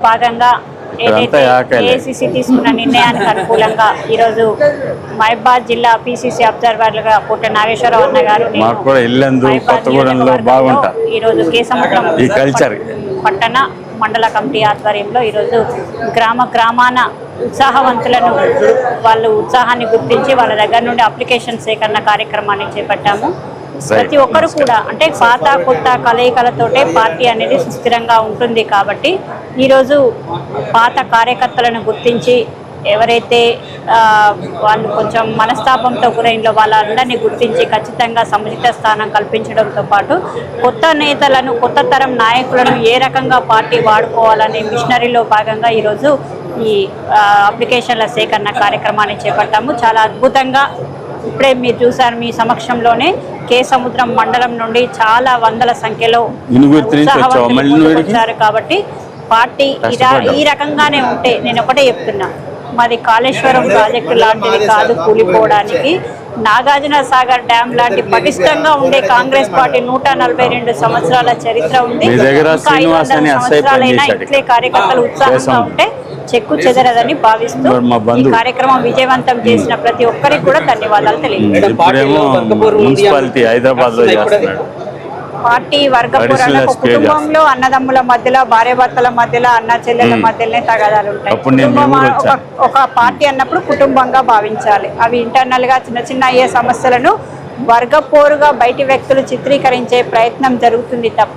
భాగంగా ఏదైతే. ఏసీసీ తీసుకున్న నిర్ణయానికి అనుకూలంగా ఈరోజు మహబాద్ జిల్లా పిసిసి అబ్జర్వర్లుగా పుట్ట నాగేశ్వరరావు అన్న గారు ఈరోజు కల్చర్. పట్టణ మండల కమిటీ ఆధ్వర్యంలో ఈరోజు గ్రామ గ్రామాన ఉత్సాహవంతులను వాళ్ళు ఉత్సాహాన్ని గుర్తించి వాళ్ళ దగ్గర నుండి అప్లికేషన్ సేకరణ కార్యక్రమాన్ని చేపట్టాము ప్రతి ఒక్కరు కూడా అంటే పాత కొత్త కలయికలతోటే పార్టీ అనేది సుస్థిరంగా ఉంటుంది కాబట్టి ఈరోజు పాత కార్యకర్తలను గుర్తించి ఎవరైతే వాళ్ళు కొంచెం మనస్తాపంతో గురైన వాళ్ళందరినీ గుర్తించి ఖచ్చితంగా సముచిత స్థానం కల్పించడంతో పాటు కొత్త నేతలను కొత్త తరం నాయకులను ఏ రకంగా పార్టీ వాడుకోవాలనే మిషనరీలో భాగంగా ఈరోజు ఈ అప్లికేషన్ల సేకరణ కార్యక్రమాన్ని చేపట్టాము. చాలా అద్భుతంగా ఇప్పుడే మీరు చూసారు మీ సమక్షంలోనే కే సముద్రం మండలం నుండి చాలా వందల సంఖ్యలో? వచ్చారు కాబట్టి పార్టీ. ఈ రకంగానే ఉంటే నేను ఒకటే చెప్తున్నా మాది కాళేశ్వరం ప్రాజెక్టు లాంటిది కాదు కూలిపోవడానికి నాగార్జున సాగర్ డ్యామ్ లాంటి పటిష్టంగా ఉండే కాంగ్రెస్ పార్టీ నూట నలభై రెండు సంవత్సరాల చరిత్ర ఉంది ఇంకా ఐదు వందల సంవత్సరాలైనా. ఇట్లే కార్యకర్తలు ఉత్సాహంగా. ఉంటే చెక్కు చెదరదని భావిస్తూ ఈ. కార్యక్రమం విజయవంతం చేసిన ప్రతి ఒక్కరికి కూడా ధన్యవాదాలు తెలియజేస్తాను ఇప్పుడేమో మున్సిపాలిటీ హైదరాబాద్లో చేస్తున్నాడు. పార్టీ SPA కుటుంబంలో అన్నదమ్ముల మధ్యలో భార్యాభర్తల మధ్యలో అన్న చెల్లెల మధ్యలోనే తగాదాలు ఉంటాయి. ఒక పార్టీ అన్నప్పుడు కుటుంబంగా భావించాలి. అవి ఇంటర్నల్గా చిన్న చిన్న అయ్యే సమస్యలను వర్గపోరుగా బయటి వ్యక్తులు చిత్రీకరించే ప్రయత్నం జరుగుతుంది తప్ప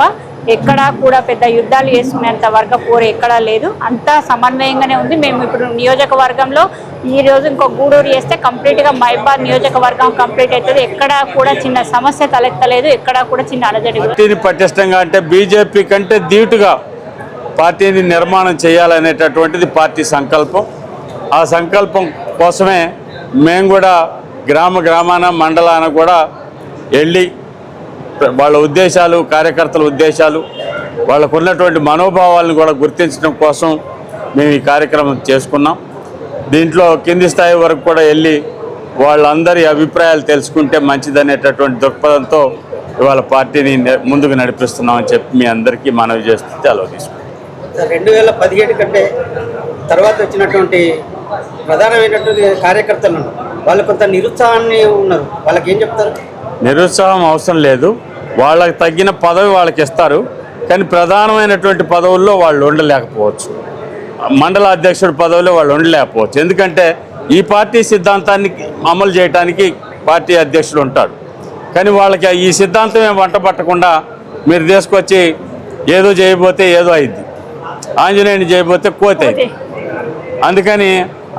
ఎక్కడా కూడా పెద్ద యుద్ధాలు చేసుకునేంత వర్గపోరు ఎక్కడా లేదు. అంతా సమన్వయంగానే ఉంది. మేము ఇప్పుడు నియోజకవర్గంలో ఈ రోజు ఇంకో గూడూరు చేస్తే కంప్లీట్గా మైబాద్ నియోజకవర్గం కంప్లీట్ అవుతుంది. ఎక్కడా కూడా చిన్న సమస్య తలెత్తలేదు. ఎక్కడా కూడా చిన్న అలజడి పార్టీని పటిష్టంగా అంటే బీజేపీ కంటే ధీటుగా పార్టీని నిర్మాణం చేయాలనేటటువంటిది పార్టీ సంకల్పం. ఆ సంకల్పం కోసమే మేము కూడా గ్రామ గ్రామాన మండలాన కూడా వెళ్ళి వాళ్ళ ఉద్దేశాలు కార్యకర్తల ఉద్దేశాలు వాళ్ళకు ఉన్నటువంటి మనోభావాలను కూడా గుర్తించడం కోసం మేము ఈ కార్యక్రమం చేసుకున్నాం. దీంట్లో కింది స్థాయి వరకు కూడా వెళ్ళి వాళ్ళందరి అభిప్రాయాలు తెలుసుకుంటే మంచిదనేటటువంటి దృక్పథంతో ఇవాళ పార్టీని ముందుకు నడిపిస్తున్నామని చెప్పి మీ అందరికీ మనవి చేస్తూ సెలవు తీసుకుంటాం రెండు వేల పదిహేడు కంటే తర్వాత వచ్చినటువంటి ప్రధానమైనటువంటి కార్యకర్తలు. వాళ్ళు కొంత నిరుత్సాహాన్ని ఉన్నారు. వాళ్ళకి ఏం చెప్తారు? నిరుత్సాహం అవసరం లేదు. వాళ్ళకి తగ్గిన పదవి వాళ్ళకి ఇస్తారు కానీ ప్రధానమైనటువంటి పదవుల్లో వాళ్ళు ఉండలేకపోవచ్చు. మండల అధ్యక్షుడి పదవిలో వాళ్ళు ఉండలేకపోవచ్చు. ఎందుకంటే ఈ పార్టీ సిద్ధాంతాన్ని అమలు చేయడానికి పార్టీ అధ్యక్షుడు ఉంటాడు. కానీ వాళ్ళకి ఈ సిద్ధాంతమే వంట పట్టకుండా మీరు తీసుకొచ్చి ఏదో చేయబోతే ఏదో అయింది. ఆంజనేయుని చేయబోతే కోత అయింది. అందుకని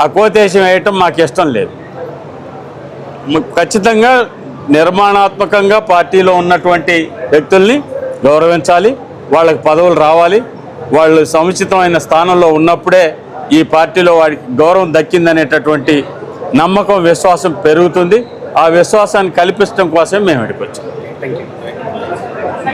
ఆ కోతేశం వేయటం మాకు ఇష్టం లేదు. ఖచ్చితంగా నిర్మాణాత్మకంగా పార్టీలో ఉన్నటువంటి వ్యక్తుల్ని గౌరవించాలి వాళ్ళకి పదవులు రావాలి వాళ్ళు సముచితమైన స్థానంలో ఉన్నప్పుడే ఈ పార్టీలో వాడికి గౌరవం దక్కిందనేటటువంటి నమ్మకం విశ్వాసం పెరుగుతుంది. ఆ విశ్వాసాన్ని కల్పించడం కోసమే మేము ఇక్కడికి